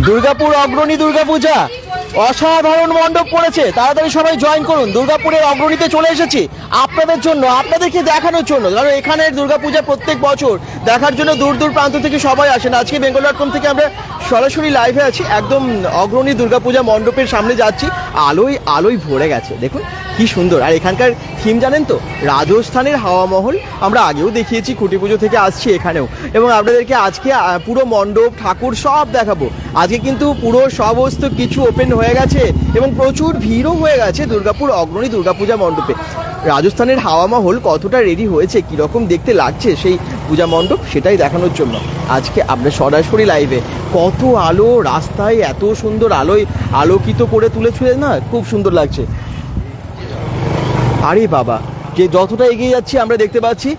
দুর্গাপুর অগ্রণী দুর্গাপূজা। অসাধারণ মণ্ডপ করেছে। তাড়াতাড়ি সবাই জয়েন করুন। দুর্গাপুরের অগ্রণীতে চলে এসেছি আপনাদের জন্য, আপনাদেরকে দেখানোর জন্য। কারণ এখানের দুর্গাপূজা প্রত্যেক বছর দেখার জন্য দূর দূর প্রান্ত থেকে সবাই আসেন। আজকে বেঙ্গল ডট কম থেকে আমরা সরাসরি লাইভে আছি। একদম অগ্রণী দুর্গাপূজা মণ্ডপের সামনে যাচ্ছি। আলোয় আলোয় ভরে গেছে। দেখুন, কি সুন্দর। আর এখানকার থিম জানেন তো? রাজস্থানের হাওয়া মহল। আমরা আগেও দেখিয়েছি, খুঁটি পুজো থেকে আসছি এখানেও। এবং আপনাদেরকে আজকে পুরো মণ্ডপ, ঠাকুর সব দেখাবো। আজকে কিন্তু পুরো সমস্ত কিছু ওপেন হয়ে গেছে এবং প্রচুর ভিড়ও হয়ে গেছে দুর্গাপুর অগ্রণী দুর্গাপূজা মণ্ডপে। রাজস্থানের হাওয়া মহল কতটা রেডি হয়েছে, কীরকম দেখতে লাগছে সেই পূজা মণ্ডপ সেটাই দেখানোর জন্য। আজকে আমরা সরাসরি লাইভে কত আলো, রাস্তায় এত সুন্দর আলোয় আলোকিত করে তুলেছে না, খুব সুন্দর লাগছে। আরে বাবা, যে যতটা এগিয়ে যাচ্ছি আমরা দেখতে পাচ্ছি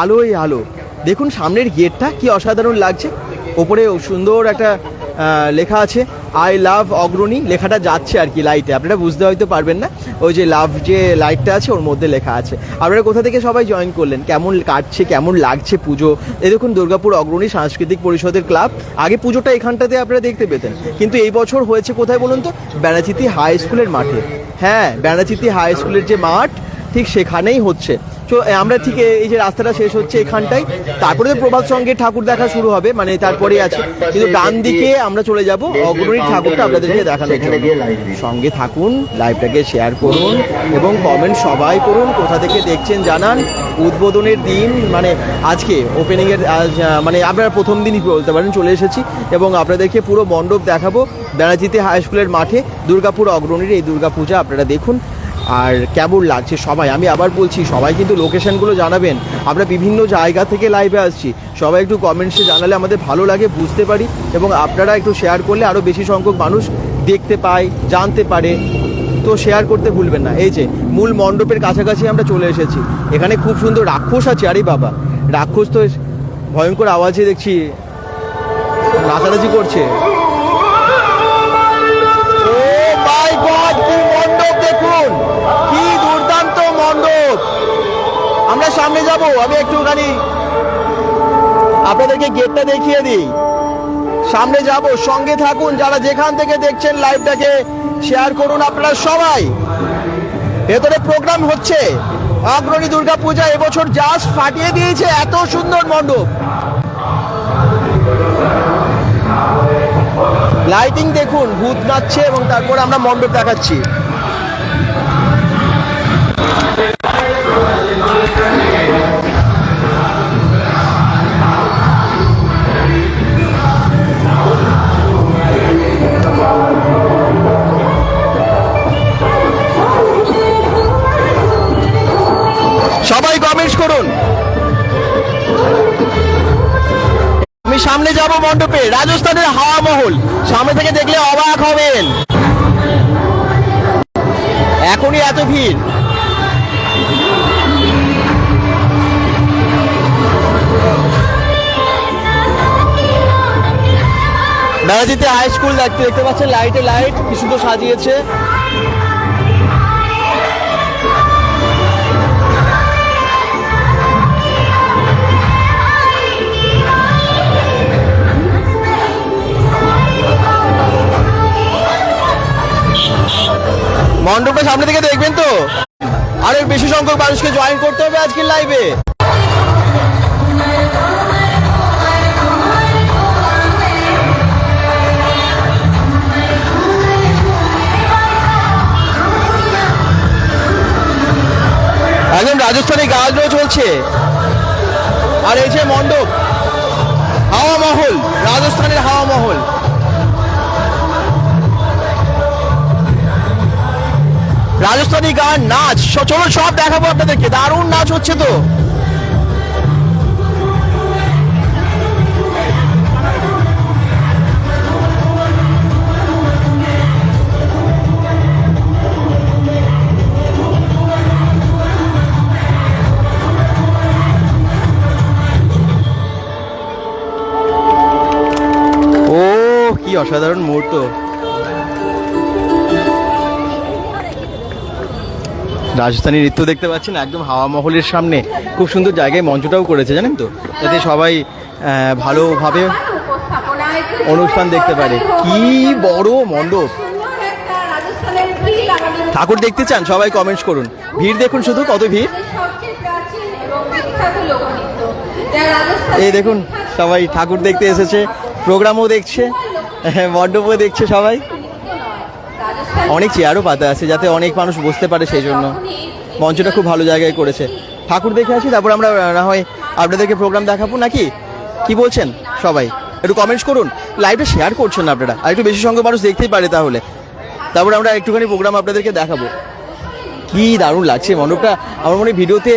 আলোয় আলো। দেখুন সামনের গেটটা কি অসাধারণ লাগছে। ওপরে সুন্দর একটা লেখা আছে আই লাভ অগ্রণী লেখাটা যাচ্ছে আর কি লাইটে আপনারা বুঝতে হয়তো পারবেন না। ওই যে লাভ যে লাইটটা আছে, ওর মধ্যে লেখা আছে। আপনারা কোথা থেকে সবাই জয়েন করলেন? কেমন কাটছে, কেমন লাগছে পুজো? এই দেখুন দুর্গাপুর অগ্রণী সাংস্কৃতিক পরিষদের ক্লাব আগে পুজোটা এখানটাতে আপনারা দেখতে পেতেন। কিন্তু এই বছর হয়েছে কোথায় বলুন তো? বেড়াচিতি হাই স্কুলের মাঠে। হ্যাঁ বেড়াচিতি হাই স্কুলের যে মাঠ, ঠিক সেখানেই হচ্ছে। তো আমরা ঠিক এই যে রাস্তাটা শেষ হচ্ছে এখানটাই তারপরে প্রভাত সঙ্গে ঠাকুর দেখা শুরু হবে মানে তারপরেই আছে। কিন্তু ডান দিকে আমরা চলে যাব, অগ্রণী ঠাকুরটা আপনাদেরকে দেখানোর জন্য। সঙ্গে থাকুন, লাইভটাকে শেয়ার করুন এবং কমেন্ট সবাই করুন, কোথা থেকে দেখছেন জানান। উদ্বোধনের দিন মানে আজকে ওপেনিংয়ের মানে আপনারা প্রথম দিনই বলতে পারেন, চলে এসেছি এবং আপনাদেরকে পুরো মণ্ডপ দেখাবো। বেড়াচিতে হাই স্কুলের মাঠে, দুর্গাপুর অগ্রণীর এই দুর্গাপূজা আপনারা দেখুন। আর কেমন লাগছে সবাই, আমি আবার বলছি, সবাই কিন্তু লোকেশনগুলো জানাবেন। আমরা বিভিন্ন জায়গা থেকে লাইভে আসছি। সবাই একটু কমেন্টসে জানালে আমাদের ভালো লাগে, বুঝতে পারি। এবং আপনারা একটু শেয়ার করলে আরও বেশি সংখ্যক মানুষ দেখতে পায়, জানতে পারে। তো শেয়ার করতে ভুলবেন না। এই যে, মূল মণ্ডপের কাছাকাছি আমরা চলে এসেছি। এখানে খুব সুন্দর রাক্ষস আছে, আরে বাবা। রাক্ষস তো ভয়ঙ্কর আওয়াজে দেখছি, নাচানাচি করছে। আমরা সামনে যাব, আমি একটুখানি আপনাদেরকে গেটটা দেখিয়ে দিই। সামনে যাব, সঙ্গে থাকুন, যারা যেখান থেকে দেখছেন লাইভটাকে শেয়ার করুন আপনারা সবাই। ভেতরে প্রোগ্রাম হচ্ছে। অগ্রণী দুর্গা পূজা এবছর জাস্ট ফাটিয়ে দিয়েছে এত সুন্দর মণ্ডপ। লাইটিং দেখুন, ভূত নাচছে এবং তারপর আমরা মণ্ডপ দেখাচ্ছি। যাব মণ্ডপে রাজস্থানের হাওয়া মহল। সামনে থেকে দেখলে অবাক হবেন। এখনই এত ভিড়। বেড়াজিতে হাই স্কুল দেখতে দেখতে পাচ্ছেন লাইটে লাইট কি সুন্দর সাজিয়েছে। মণ্ডপটা সামনে থেকে দেখবেন তো? আরও বেশি সংখ্যক মানুষকে জয়েন করতে হবে আজকের লাইভে একদম রাজস্থানী গাছও চলছে। আর এই যে মণ্ডপ, হাওয়া মহল, রাজস্থানের হাওয়া মহল। রাজস্থানী গান নাচ চলো সব দেখাবো আপনাদেরকে। দারুণ নাচ হচ্ছে তো। কি অসাধারণ মুহূর্ত। রাজস্থানী নৃত্য দেখতে পাচ্ছেন একদম হাওয়া মহলের সামনে। খুব সুন্দর জায়গায় মঞ্চটাও করেছে জানেন তো? যাতে সবাই ভালোভাবে অনুষ্ঠান দেখতে পারে। কি বড় মণ্ডপ। ঠাকুর দেখতে চান? সবাই কমেন্টস করুন। ভিড় দেখুন শুধু? কত ভিড়? এই দেখুন সবাই ঠাকুর দেখতে এসেছে প্রোগ্রামও দেখছে হ্যাঁ, মণ্ডপও দেখছে সবাই। অনেক চেয়ারও পাতা আছে যাতে অনেক মানুষ বসতে পারে সেই জন্য। মঞ্চটা খুব ভালো জায়গায় করেছে। ঠাকুর দেখে আসি, তারপর আমরা না হয় আপনাদেরকে প্রোগ্রাম দেখাবো নাকি? কি বলছেন সবাই? একটু কমেন্টস করুন। লাইভটা শেয়ার করছেন আপনারা। আর একটু বেশি সংখ্যক মানুষ দেখতেই পারে তাহলে। তারপর আমরা একটুখানি প্রোগ্রাম আপনাদেরকে দেখাবো। কি দারুণ লাগছে মণ্ডপটা। আমার মনে ভিডিওতে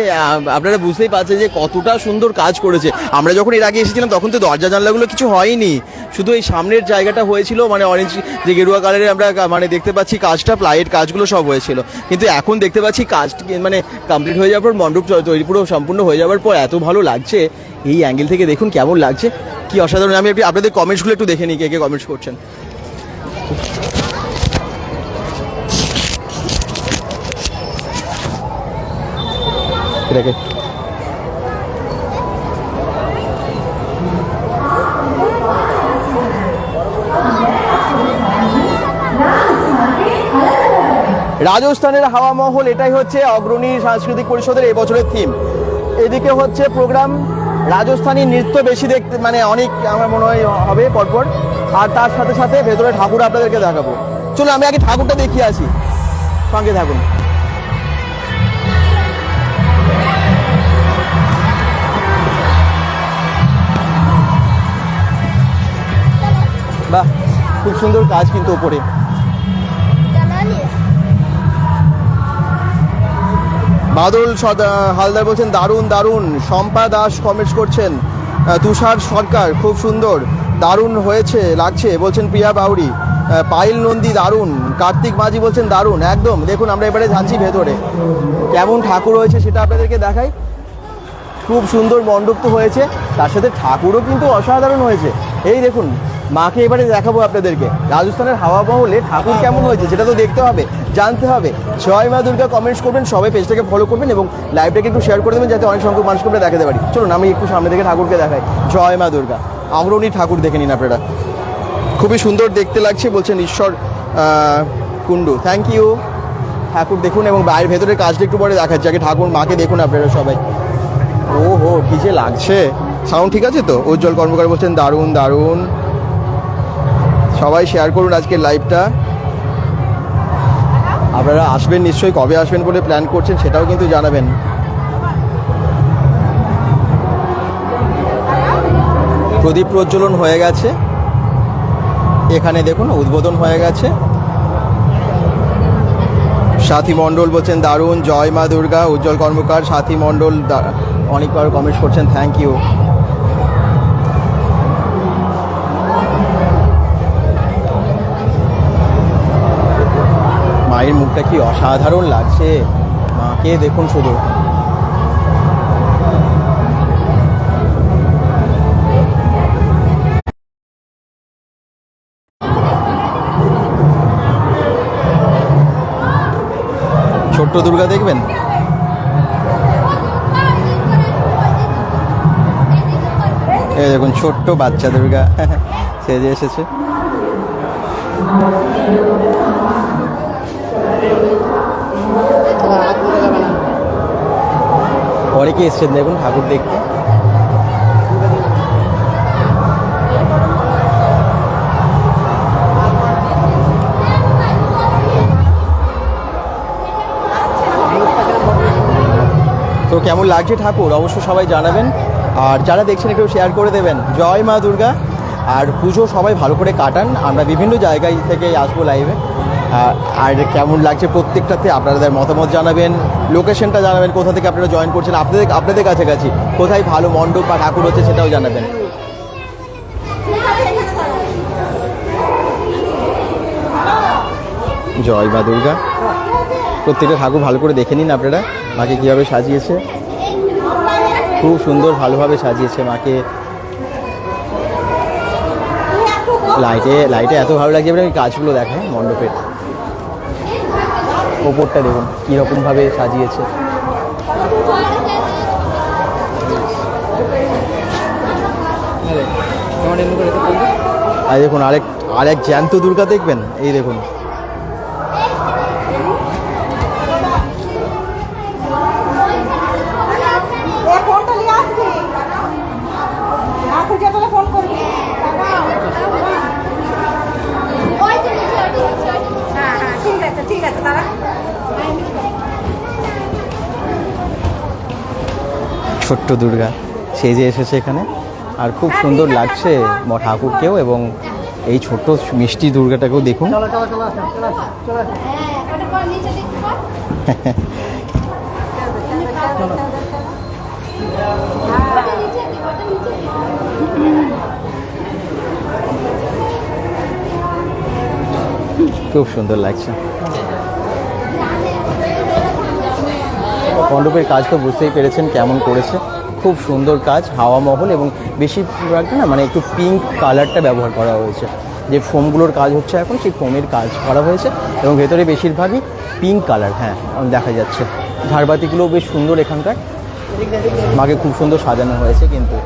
আপনারা বুঝতেই পারছেন যে কতটা সুন্দর কাজ করেছে। আমরা যখন এর আগে এসেছিলাম, তখন তো দরজা, জানলাগুলো কিছু হয়নি। শুধু এই সামনের জায়গাটা হয়েছিল মানে অরেঞ্জ যে গেরুয়া কালারের আমরা মানে দেখতে পাচ্ছি কাজটা প্লাইয়ের কাজগুলো সব হয়েছিল। কিন্তু এখন দেখতে পাচ্ছি কাজ মানে কমপ্লিট হয়ে যাওয়ার পর, মণ্ডপ তৈরি পুরো সম্পূর্ণ হয়ে যাওয়ার পর এত ভালো লাগছে। এই অ্যাঙ্গেল থেকে দেখুন কেমন লাগছে। কি অসাধারণ, আমি আপনাদের কমেন্টসগুলো একটু দেখে নিই, কে কে কমেন্টস করছেন। এটাকে। রাজস্থানের হাওয়া মহল, এটাই হচ্ছে অগ্রণী সাংস্কৃতিক পরিষদের বছরের থিম এদিকে হচ্ছে প্রোগ্রাম, রাজস্থানী নৃত্য বেশি দেখতে মানে অনেক আমার মনে হয় হবে পরপর। আর তার সাথে সাথে ভেতরে ঠাকুর আপনাদেরকে দেখাবো। চলো আমি আগে ঠাকুরটা দেখিয়ে আসি। সঙ্গে থাকুন। বাহ, খুব সুন্দর কাজ কিন্তু ওপরে। বাদল হালদার বলছেন, দারুণ দারুণ, শম্পা দাস কমেন্টস করছেন তুষার সরকার, খুব সুন্দর, দারুণ হয়েছে, লাগছে। বলছেন প্রিয়া বাউরি পায়েল নন্দী দারুণ, কার্তিক মাঝি বলছেন, দারুণ, একদম। দেখুন, আমরা এবারে যাচ্ছি ভেতরে। কেমন ঠাকুর হয়েছে সেটা আপনাদেরকে দেখাই। খুব সুন্দর মণ্ডপ তো হয়েছে, তার সাথে ঠাকুরও কিন্তু অসাধারণ হয়েছে। এই দেখুন মাকে এবারে দেখাবো আপনাদেরকে। রাজস্থানের হাওয়া মহলে ঠাকুর কেমন হয়েছে সেটা তো দেখতে হবে, জানতে হবে। জয় মা দুর্গা কমেন্টস করবেন, সবাই পেজটাকে ফলো করবেন এবং লাইভটাকে একটু শেয়ার করে দেবেন যাতে অনেক সংখ্যক মানুষকে আমরা দেখাতে পারি। চলুন, আমি একটু সামনে থেকে ঠাকুরকে দেখাই। জয় মা দুর্গা। অগ্রণী ঠাকুর দেখে নিন আপনারা। খুবই সুন্দর দেখতে লাগছে বলছেন ঈশ্বর কুণ্ডু। থ্যাংক ইউ ঠাকুর দেখুন এবং বাইরের ভেতরের কাজটা একটু পরে দেখাচ্ছে। আগে ঠাকুর মাকে দেখুন আপনারা সবাই। ও হো কি যে লাগছে। সাউন্ড ঠিক আছে তো? উজ্জ্বল কর্মকার বলছেন, দারুণ দারুণ। সবাই শেয়ার করুন আজকের লাইভটা আপনারা আসবেন নিশ্চয়ই, কবে আসবেন বলে প্ল্যান করছেন সেটাও কিন্তু জানাবেন। প্রদীপ প্রজ্বলন হয়ে গেছে। এখানে দেখুন, উদ্বোধন হয়ে গেছে। সাথী মণ্ডল বলছেন, দারুণ, জয় মা দুর্গা, উজ্জ্বল কর্মকার, সাথী মণ্ডল অনেকবার কমেন্টস করছেন থ্যাংক ইউ মায়ের মুখটা কি অসাধারণ লাগছে? মাকে দেখুন শুধু। ছোট্ট দুর্গা দেখবেন? এই দেখুন, ছোট্ট বাচ্চা দুর্গা। সেজে এসেছে। অনেকে এসছেন দেখুন, ঠাকুর দেখতে? তো কেমন লাগছে ঠাকুর? অবশ্য সবাই জানাবেন। আর যারা দেখছেন, একটু শেয়ার করে দেবেন। জয় মা দুর্গা। আর পুজো সবাই ভালো করে কাটান। আমরা বিভিন্ন জায়গায় থেকে আসব লাইভে আর কেমন লাগছে প্রত্যেকটাতে? আপনাদের মতামত জানাবেন। লোকেশনটা জানাবেন, কোথা থেকে আপনারা জয়েন করছেন, আপনাদের আপনাদের কাছাকাছি। কোথায় ভালো মণ্ডপ বা ঠাকুর হচ্ছে সেটাও জানাবেন। জয় মা দুর্গা। প্রত্যেকটা ঠাকুর ভালো করে দেখে নিন আপনারা, মাকে কীভাবে সাজিয়েছে। খুব সুন্দর ভালোভাবে সাজিয়েছে মাকে। লাইটে লাইটে এত ভালো লাগছে আমি কাজগুলো দেখাই মণ্ডপের ওপরটা দেখুন কীরকমভাবে সাজিয়েছে। আর দেখুন আরেক আরেক জ্যান্ত দুর্গা দেখবেন? এই দেখুন এ ফোনটা নিয়ে আসবি না খুঁজে পেলে ফোন করবি হ্যাঁ হ্যাঁ ঠিক আছে ঠিক আছে দাঁড়া ছোট্ট দুর্গা। সে যে এসেছে এখানে। আর খুব সুন্দর লাগছে ঠাকুরকেও এবং এই ছোট্ট মিষ্টি দুর্গাটাকেও দেখুন। খুব সুন্দর লাগছে। মণ্ডপের কাজ তো বুঝতেই পেরেছেন কেমন করেছে। খুব সুন্দর কাজ, হাওয়া মহল এবং বেশিরভাগটা না মানে একটু পিঙ্ক কালারটা ব্যবহার করা হয়েছে। যে ফোমগুলোর কাজ হচ্ছে এখন, সেই ফোমের কাজ করা হয়েছে এবং ভেতরে বেশিরভাগই পিঙ্ক কালার হ্যাঁ দেখা যাচ্ছে। ধারবাতিগুলোও বেশ সুন্দর এখানকার। মাকে খুব সুন্দর সাজানো হয়েছে কিন্তু।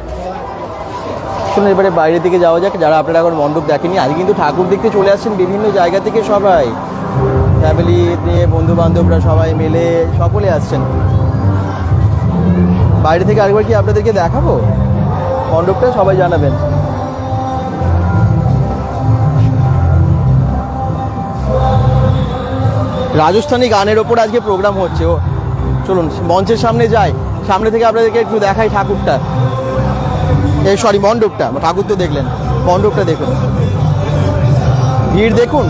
শুনুন এবারে বাইরের দিকে যাওয়া যাক। যারা আপনারা এখন মণ্ডপ দেখেনি আজ কিন্তু ঠাকুর দেখতে চলে আসছেন বিভিন্ন জায়গা থেকে সবাই। ফ্যামিলি নিয়ে বন্ধু বান্ধবরা সবাই মিলে সকলে আসছেন। বাইরে থেকে আরেকবার কি আপনাদেরকে দেখাবো? মণ্ডপটা সবাই জানাবেন। রাজস্থানী গানের ওপর আজকে প্রোগ্রাম হচ্ছে। ও, চলুন, মঞ্চের সামনে যাই। সামনে থেকে আপনাদেরকে একটু দেখাই ঠাকুরটা। এই সরি মণ্ডপটা। ঠাকুর তো দেখলেন। মণ্ডপটা দেখুন। ভিড় দেখুন।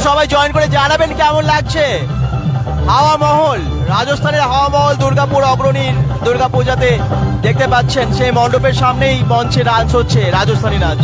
এটা সবাই জয়েন করে জানাবেন কেমন লাগছে। হাওয়া মহল, রাজস্থানের হাওয়া মহল, দুর্গাপুর অগ্রণীর দুর্গাপূজাতে দেখতে পাচ্ছেন, সেই মণ্ডপের সামনেই মঞ্চে নাচ হচ্ছে রাজস্থানী নাচ।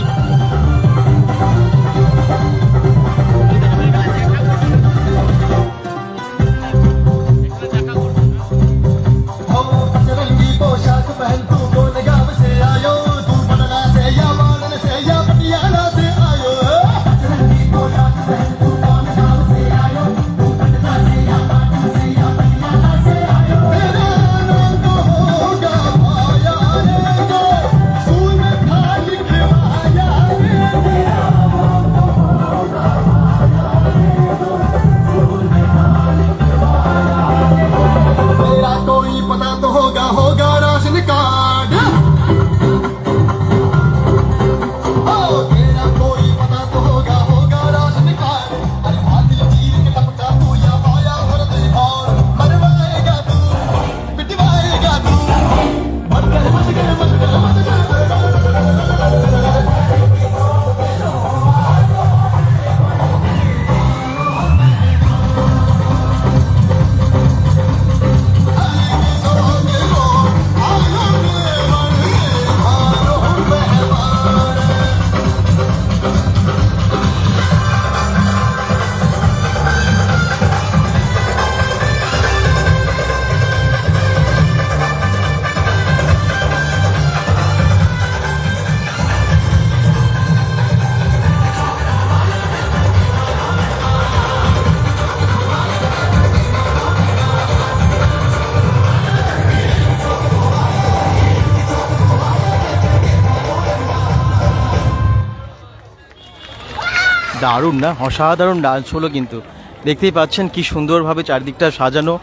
দারুণ না? অসাধারণ ডান্স হলো কিন্তু। দেখতেই পাচ্ছেন কি সুন্দরভাবে চারদিকটা সাজানো,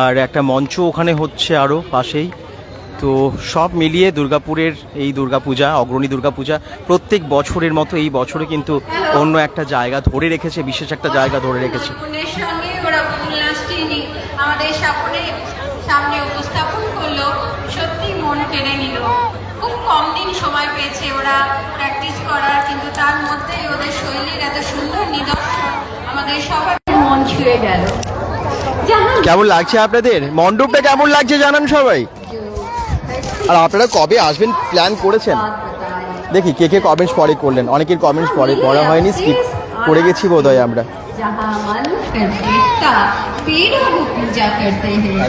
আর একটা মঞ্চ ওখানে হচ্ছে আরও পাশেই। তো সব মিলিয়ে দুর্গাপুরের এই দুর্গাপূজা, অগ্রণী দুর্গাপূজা, প্রত্যেক বছরের মতো এই বছরে কিন্তু অন্য একটা জায়গা ধরে রেখেছে, বিশেষ একটা জায়গা ধরে রেখেছে। আমাদের সামনে উপস্থাপন করল, সত্যি মন কেড়ে নিল। কম দিন সময় পেয়েছে ওরা প্র্যাকটিস করার কিন্তু তার মধ্যেই ওদের শৈলীর এত সুন্দর নিদর্শন আমাদের সবার মন ছুঁয়ে গেল। কেমন লাগছে আপনাদের? মণ্ডপটা কেমন লাগছে জানান সবাই। আর আপনারা কবে আসবেন প্ল্যান করেছেন? দেখি কে কে কমেন্টস পরে করলেন। অনেকের কমেন্টস পরে পড়া হয়নি স্কিপ করে গেছি বোধহয় আমরা। जहाँ मन कर देवता पेड़ों को पूजा करते हैं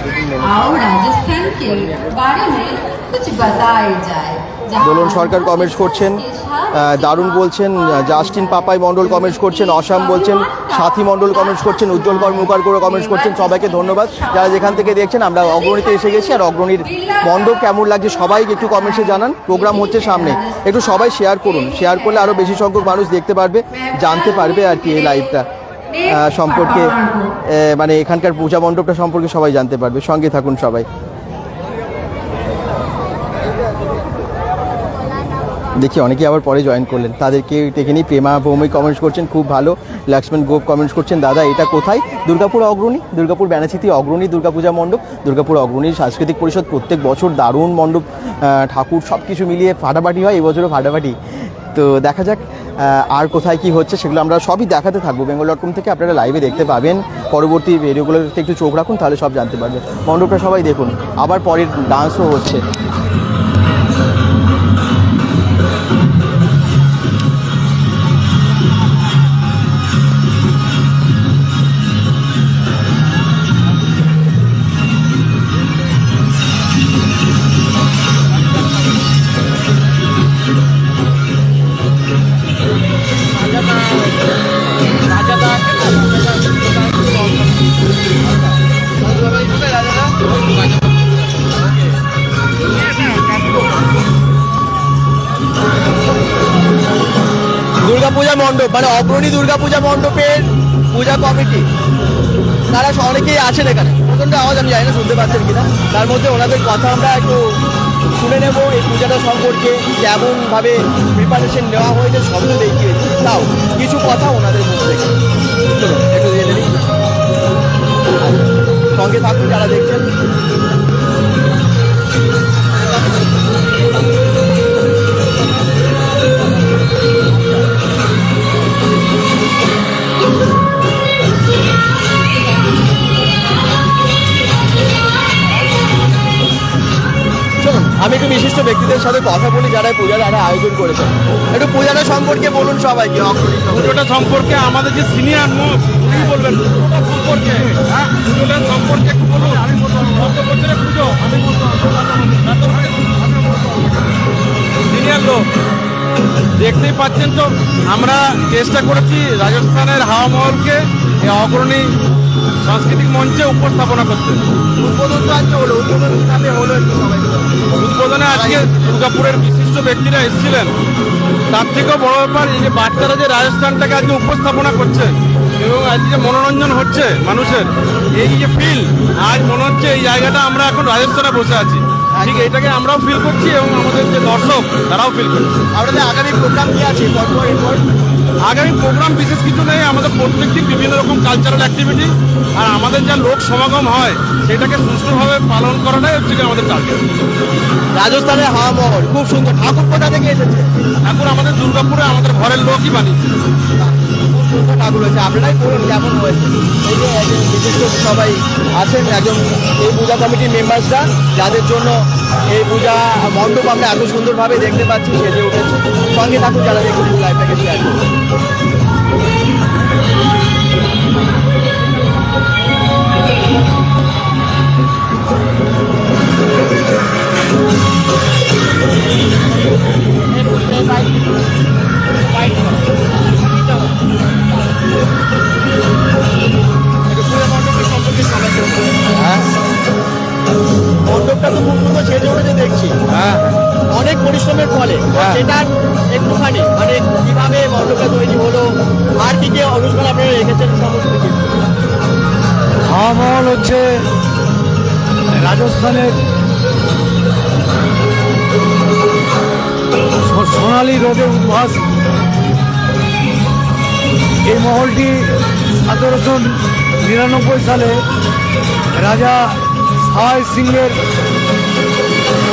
आओ राजस्थान के बारे में कुछ बताए जाए जहाँ দোলন সরকার কমেন্টস করছেন আহ, দারুণ বলছেন জাস্টিন পাপাই মণ্ডল কমেন্টস করছেন অসাম বলছেন সাথী মণ্ডল কমেন্টস করছেন উজ্জ্বল কর্মকার করে কমেন্টস করছেন সবাইকে ধন্যবাদ যারা যেখান থেকে দেখছেন আমরা অগ্রণীতে এসে গেছি আর অগ্রণীর মণ্ডপ কেমন লাগছে সবাই একটু কমেন্টসে জানান প্রোগ্রাম হচ্ছে সামনে একটু সবাই শেয়ার করুন শেয়ার করলে আরও বেশি সংখ্যক মানুষ দেখতে পারবে জানতে পারবে আর কি এই লাইভটা আহ, সম্পর্কে মানে এখানকার পূজা মণ্ডপটা সম্পর্কে সবাই জানতে পারবে। সঙ্গে থাকুন সবাই। দেখি অনেকে আবার পরে জয়েন করলেন। তাদেরকে ডেকে নিই। প্রেমা ভৌমিক কমেন্টস করছেন খুব ভালো। লক্ষ্মণ গোপ কমেন্টস করছেন দাদা এটা কোথায়? দুর্গাপুর অগ্রণী দুর্গাপুর ব্যানাচিতি অগ্রণী দুর্গাপূজা মণ্ডপ। দুর্গাপুর অগ্রণী সাংস্কৃতিক পরিষদ প্রত্যেক বছর দারুণ মণ্ডপ ঠাকুর সব কিছু মিলিয়ে ফাটাফাটি হয় এবছরও ফাটাফাটি। তো দেখা যাক আর কোথায় কি হচ্ছে সেগুলো আমরা সবই দেখাতে থাকব। বেঙ্গল ডট কম থেকে আপনারা লাইভে দেখতে পাবেন। পরবর্তী ভিডিওগুলোতে একটু চোখ রাখুন, তাহলে সব জানতে পারবেন। মণ্ডপটা সবাই দেখুন। আবার পরের ডান্সও হচ্ছে। দুর্গাপূজা মণ্ডপ মানে অগ্রণী দুর্গাপূজা মণ্ডপের পূজা কমিটি। তারা অনেকেই আছেন এখানে। প্রচণ্ড আওয়াজ আমি জানি না শুনতে পাচ্ছেন কিনা। তার মধ্যে ওনাদের কথা আমরা একটু শুনে নেব। এই পূজাটা সম্পর্কে কেমনভাবে প্রিপারেশন নেওয়া হয়েছে শব্দ দেখিয়ে তাও কিছু কথা ওনাদের থেকে। চলুন, একটু দিয়ে সঙ্গে থাকুন যারা দেখছেন। আমি একটু বিশিষ্ট ব্যক্তিদের সাথে কথা বলি, যারা পূজার যারা আয়োজন করেছেন। একটু পূজাটা সম্পর্কে বলুন সবাইকে। পুজোটা সম্পর্কে আমাদের যে সিনিয়র উনি বলবেন। সম্পর্কে হ্যাঁ? সম্পর্কে একটু বলুন। আমি পুজো? আমি সিনিয়র লোক। দেখতেই পাচ্ছেন তো আমরা চেষ্টা করেছি রাজস্থানের হাওয়া মহলকে এই অগ্রণী সাংস্কৃতিক মঞ্চে উপস্থাপনা করতে। উদ্বোধন তো আজকে হলো উদ্বোধন কীভাবে হলো উদ্বোধনে আজকে দুর্গাপুরের বিশিষ্ট ব্যক্তিরা এসেছিলেন। তার থেকেও বড় ব্যাপার এই যে বাচ্চারা যে রাজস্থানটাকে আজকে উপস্থাপনা করছে এবং আজকে যে মনোরঞ্জন হচ্ছে মানুষের এই যে ফিল আজ মনে হচ্ছে এই জায়গাটা আমরা এখন রাজস্থানে বসে আছি। ঠিক এটাকে আমরাও ফিল করছি এবং আমাদের যে দর্শক তারাও ফিল করছে। আপনাদের আগামী প্রোগ্রাম কি আছে পরপর এরপর আগামী প্রোগ্রাম বিশেষ কিছু নেই আমাদের প্রত্যেকটি বিভিন্ন রকম কালচারাল অ্যাক্টিভিটি আর আমাদের যা লোক সমাগম হয় সেটাকে সুষ্ঠুভাবে পালন করাটাই হচ্ছে আমাদের টার্গেট রাজস্থানের হাওয়া মহল খুব সুন্দর। ঠাকুর কোথা থেকে এসেছে। ঠাকুর আমাদের দুর্গাপুরে আমাদের ঘরের লোকই বানিয়েছে। সুন্দর ঠাকুর হয়েছে আপনারাই বলুন কেমন হয়েছে। এই যে একজন বিশিষ্ট সবাই আছেন, একজন এই পূজা কমিটির মেম্বার্সরা যাদের জন্য এই পূজা মণ্ডপ আমরা এত সুন্দরভাবে দেখতে পাচ্ছি, সেজে উঠেছে। সঙ্গে থাকুন, যারা দেখুন লাইভটাকে শেয়ার করুন। একটু পূজা মণ্ডপটা তো খুব সুন্দর সেজে উঠেছে দেখছি। হ্যাঁ। অনেক পরিশ্রমের ফলে হ্যাঁ। সেটার একটুখানি মানে কীভাবে মণ্ডপটা তৈরি হলো আর কি কি অনুষ্ঠান আপনারা রেখেছেন সমস্ত কিছু? মহল হচ্ছে রাজস্থানের সোনালী রোডের উদ্ভাস এই মহলটি সতেরোশো নিরানব্বই সালে রাজা সাহাই সিংয়ের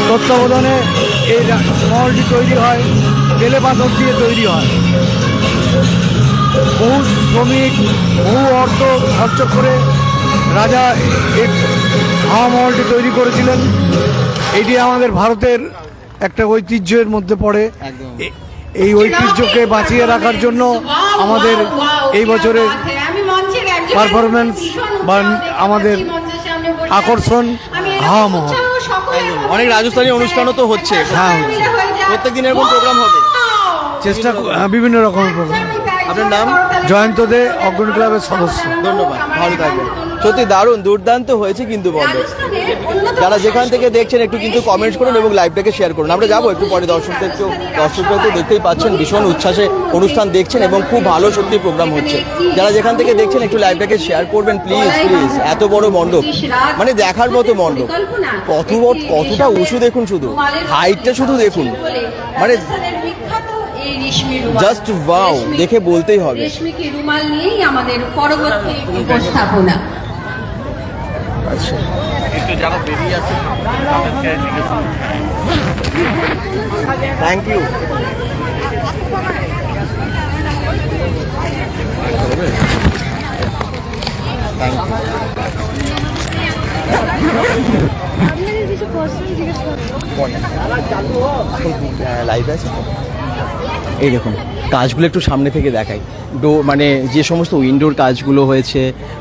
তত্ত্বাবধানে এই মহলটি তৈরি হয় বেলে পাথর দিয়ে তৈরি হয়। বহু শ্রমিক বহু অর্থ খরচ করে রাজা এই হাওয়া মহলটি তৈরি করেছিলেন। এটি আমাদের ভারতের একটা ঐতিহ্যের মধ্যে পড়ে। এই ঐতিহ্যকে বাঁচিয়ে রাখার জন্য আমাদের এই বছরের পারফরমেন্স বা আমাদের আকর্ষণ মহল। অনেক রাজস্থানী অনুষ্ঠানও তো হচ্ছে হ্যাঁ, হচ্ছে। প্রত্যেক দিন এরকম প্রোগ্রাম হবে চেষ্টা হ্যাঁ, বিভিন্ন রকমের প্রোগ্রাম আপনার নাম? জয়ন্ত দে অগ্রণী ক্লাবের সদস্য ধন্যবাদ ভালো থাকবেন সত্যি দারুণ দুর্দান্ত হয়েছে কিন্তু বন্ধ যারা যেখান থেকে দেখছেন একটু কিন্তু কমেন্টস করুন এবং লাইভটাকে শেয়ার করুন। আমরা যাব একটু পরে দর্শকদের একটু দর্শকরা তো দেখতেই পাচ্ছেন ভীষণ উচ্ছ্বাসে অনুষ্ঠান দেখছেন এবং খুব ভালো সত্যি প্রোগ্রাম হচ্ছে। যারা যেখান থেকে দেখছেন একটু লাইভটাকে শেয়ার করবেন প্লিজ প্লিজ এত বড় মণ্ডপ। মানে দেখার মতো মণ্ডপ। কত কতটা উঁচু দেখুন শুধু। হাইটটা শুধু দেখুন। মানে জাস্ট ওয়াও দেখে বলতেই হবে। রুমাল নিয়েই আমাদের পরবর্তী উপস্থাপনা। থ্যাংক ইউ লাইভ আছে? এই দেখুন কাজগুলো একটু সামনে থেকে দেখাই। ডো মানে যে সমস্ত উইন্ডোর কাজগুলো হয়েছে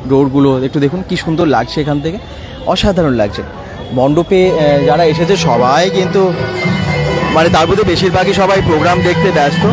ডোরগুলো একটু দেখুন কি সুন্দর লাগছে এখান থেকে। অসাধারণ লাগছে। মণ্ডপে যারা এসেছে সবাই কিন্তু মানে তার মধ্যে বেশিরভাগই সবাই প্রোগ্রাম দেখতে ব্যস্ত।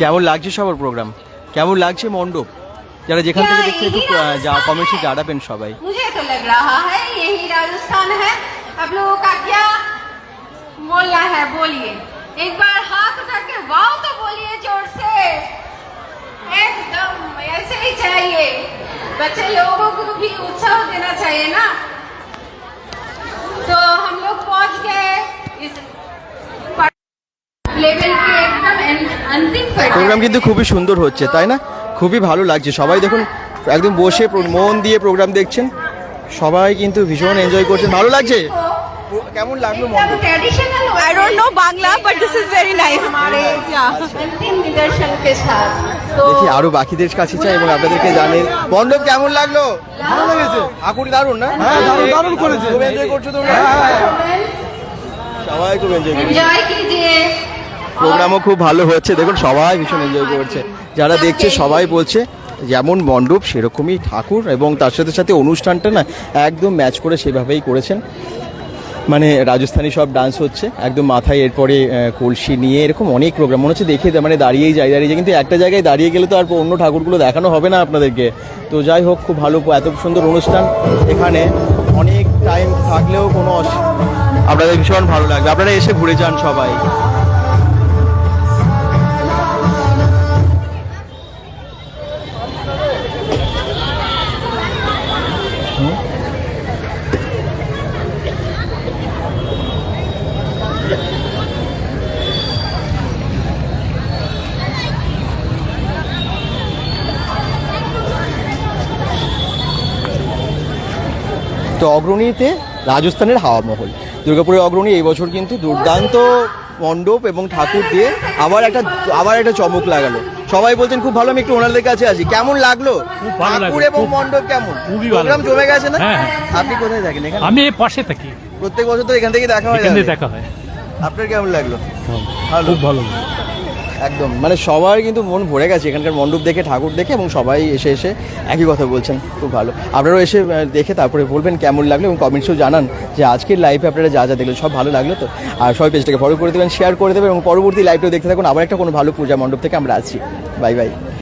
কেমন লাগছে সবার প্রোগ্রাম কেমন লাগছে মণ্ডপ যারা যেখান থেকে দেখছে একটু আহ, যা কমেন্টসে জানাবেন সবাই मुझे तो लग रहा है यही राजस्थान है आप लोगों का क्या बोलना है बोलिए एक बार हाथ उठा के वाओ तो बोलिए जोर से एकदम ऐसे ही चाहिए बच्चे लोगों को भी उत्साह देना चाहिए ना तो हम लोग पहुंच गए इस প্রোগ্রাম কিন্তু খুবই সুন্দর হচ্ছে তাই না? খুবই ভালো লাগছে। সবাই দেখুন একদম বসে মন দিয়ে প্রোগ্রাম দেখছেন। সবাই কিন্তু ভীষণ এনজয় করছেন। ভালো লাগছে? কেমন লাগল I don't know Bangla but this is very nice দেখি আরও বাকিদের কাছে চাই এবং আপনাদেরকে জানেন মণ্ডপ কেমন লাগল? ভালো লেগেছে। আকুরি দারুণ না? হ্যাঁ দারুণ হ্যাঁ, দারুণ করেছে। খুব এনজয় করছ তোমরা। সবাই খুব এনজয় করছ। এনজয় প্রোগ্রামও খুব ভালো হচ্ছে। দেখুন সবাই ভীষণ এনজয় করছে। যারা দেখছে সবাই বলছে যেমন মণ্ডপ সেরকমই ঠাকুর এবং তার সাথে সাথে অনুষ্ঠানটা না একদম ম্যাচ করে সেভাবেই করেছেন। মানে রাজস্থানি সব ডান্স হচ্ছে। একদম মাথায় এরপরে কলসি নিয়ে এরকম অনেক প্রোগ্রাম মনে হচ্ছে দেখে মানে দাঁড়িয়েই যাই দাঁড়িয়ে যাই কিন্তু একটা জায়গায় দাঁড়িয়ে গেলে তো আর অন্য ঠাকুরগুলো দেখানো হবে না আপনাদেরকে। তো যাই হোক খুব ভালো এত সুন্দর অনুষ্ঠান। এখানে অনেক টাইম থাকলেও কোনো আপনাদের ভীষণ ভালো লাগবে। আপনারা এসে ঘুরে যান সবাই। তো অগ্রণীতে রাজস্থানের হাওয়া মহল। দুর্গাপুরের অগ্রণী এই বছর কিন্তু দুর্দান্ত মণ্ডপ এবং ঠাকুর দিয়ে আবার একটা আবার একটা চমক লাগালো। সবাই বলছেন খুব ভালো আমি একটু ওনাদের কাছে আছি কেমন লাগল? ঠাকুর এবং মণ্ডপ কেমন? প্রোগ্রাম জমে গেছে না? হ্যাঁ, হ্যাঁ। আপনি কোথায় থাকেন এখানে? আমি পাশে থাকি। প্রত্যেক বছর তো এখান থেকে দেখা হয় দেখা হয়। আপনার কেমন লাগল? ভালো। খুব ভালো একদম। মানে সবার কিন্তু মন ভরে গেছে। এখানকার মণ্ডপ দেখে, ঠাকুর দেখে এবং সবাই এসে এসে একই কথা বলছেন। খুব ভালো। আপনারাও এসে দেখে তারপরে বলবেন কেমন লাগল এবং কমেন্টসেও জানান যে আজকের লাইভে আপনারা যা যা দেখলেন, সব ভালো লাগল তো? আর সবাই পেজটাকে ফলো করে দেবেন শেয়ার করে দেবেন এবং পরবর্তী লাইভটাও দেখতে থাকুন। আবার একটা কোনো ভালো পূজা মণ্ডপ থেকে আমরা আছি বাই বাই